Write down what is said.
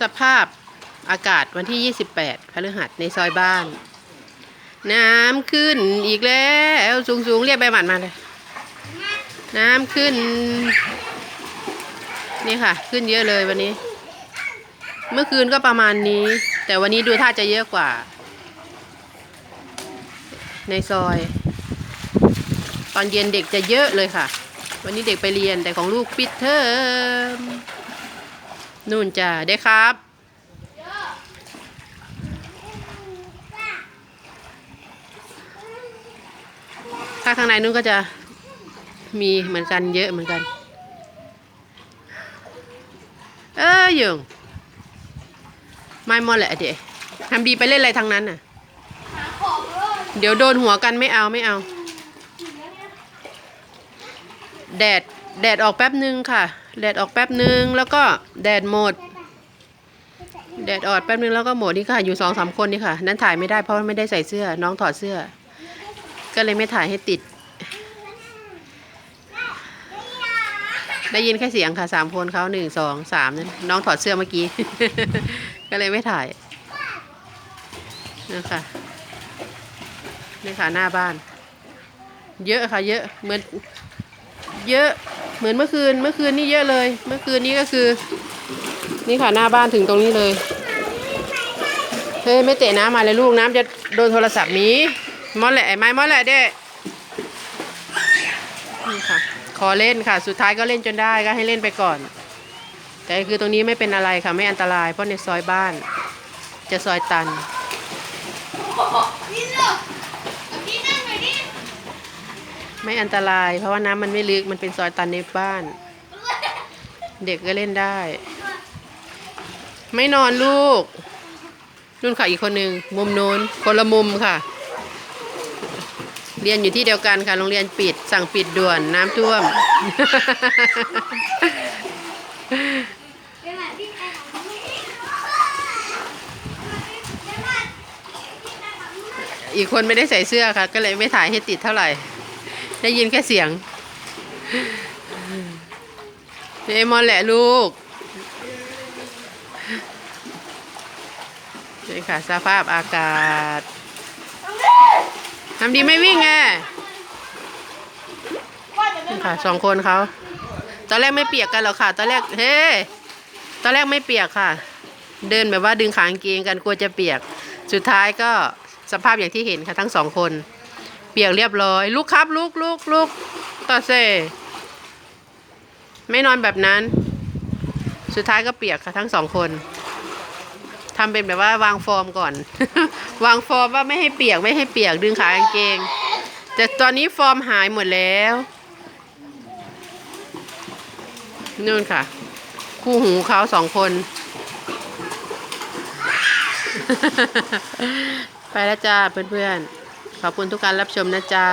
สภาพอากาศวันที่ 28พฤหัสในซอยบ้าน น้ำขึ้นอีกแล้วสูงสูงๆเรียกใบหมัดมาเลย น้ำขึ้น นี่ค่ะ ขึ้นเยอะเลยวันนี้ เมื่อคืนก็ประมาณนี้ แต่วันนี้ดูท่าจะเยอะกว่า ในซอย ตอนเย็นเด็กจะเยอะเลยค่ะ วันนี้เด็กไปเรียนแต่ของลูกปิดเทอม นู่นจ้ะได้ครับ ถ้าข้างในนู้นก็จะมีเหมือนกันเยอะเหมือนกัน เออหยงไม่มอแหละเด็ทำดีไปเล่นอะไรทางนั้นน่ะเลยเดี๋ยวโดนหัวกันไม่เอาไม่เอา แดด แดดออกแป๊บนึงค่ะ แดดออกแป๊บนึงแล้วก็แดดหมด แดดออดแป๊บนึงแล้วก็หมดนี่ค่ะ อยู่สองสามคนนี่ค่ะ นั้นถ่ายไม่ได้เพราะว่าไม่ได้ใส่เสื้อ น้องถอดเสื้อ ก็เลยไม่ถ่ายให้ติด ได้ยินแค่เสียงค่ะสามคนเขาหนึ่งสองสามนั่นน้องถอดเสื้อเมื่อกี้ ก็เลยไม่ถ่ายนะคะนี่ค่ะหน้าบ้าน เยอะค่ะ เยอะเหมือนเยอะ เหมือนเมื่อคืนเมื่อคืนนี่เยอะเลย เมื่อคืนนี้ก็คือ นี่ค่ะหน้าบ้านถึงตรงนี้เลยเฮ้ยไม่เตะน้ำมาเลยลูกน้ำจะโดนโทรศัพท์มีมอแหละไม้มอแหละเด้นี่ค่ะ ขอเล่นค่ะ สุดท้ายก็เล่นจนได้ก็ให้เล่นไปก่อน แต่คือตรงนี้ไม่เป็นอะไรค่ะไม่อันตราย เพราะในซอยบ้าน จะซอยตัน นี่ลูกเอาพี่นั่งหน่อยดิ ไม่อันตราย เพราะว่าน้ำมันไม่ลึกมันเป็นซอยตันในบ้าน เด็กก็เล่นได้ ไม่นอนลูกนุ่นค่ะอีกคนหนึ่งมุมโน้นคนละมุมค่ะ เรียนอยู่ที่เดียวกันค่ะโรงเรียนปิด สั่งปิดด่วนน้ำท่วมเดี๋ยวมาพี่ไปของพี่เดี๋ยวมาพี่ไปของพี่อีกคนไม่ได้ใส่เสื้อค่ะ ก็เลยไม่ถ่ายให้ติดเท่าไหร่ ได้ยินแค่เสียงเอมอนแหละลูกนี่ค่ะสภาพอากาศทำดีไม่วิ่งไงนี่ค่ะสองคนเขา ตอนแรกไม่เปียกกันหรอกค่ะ ตอนแรกเฮ้ตอนแรกไม่เปียกค่ะ เดินแบบว่าดึงขากางเกงกันกลัวจะเปียก สุดท้ายก็สภาพอย่างที่เห็นค่ะทั้งสองคน เปียกเรียบร้อยลูกครับลูกลูกลูกต่อเซไม่นอนแบบนั้น สุดท้ายก็เปียกค่ะทั้งสองคนทำเป็นแบบว่าวางฟอร์มก่อน วางฟอร์มว่าไม่ให้เปียกไม่ให้เปียกดึงขากางเกง แต่ตอนนี้ฟอร์มหายหมดแล้วนู่นค่ะ คู่หูเขาสองคน ไปแล้วจ้าเพื่อนๆ ขอบคุณทุกการรับชมนะจ๊ะ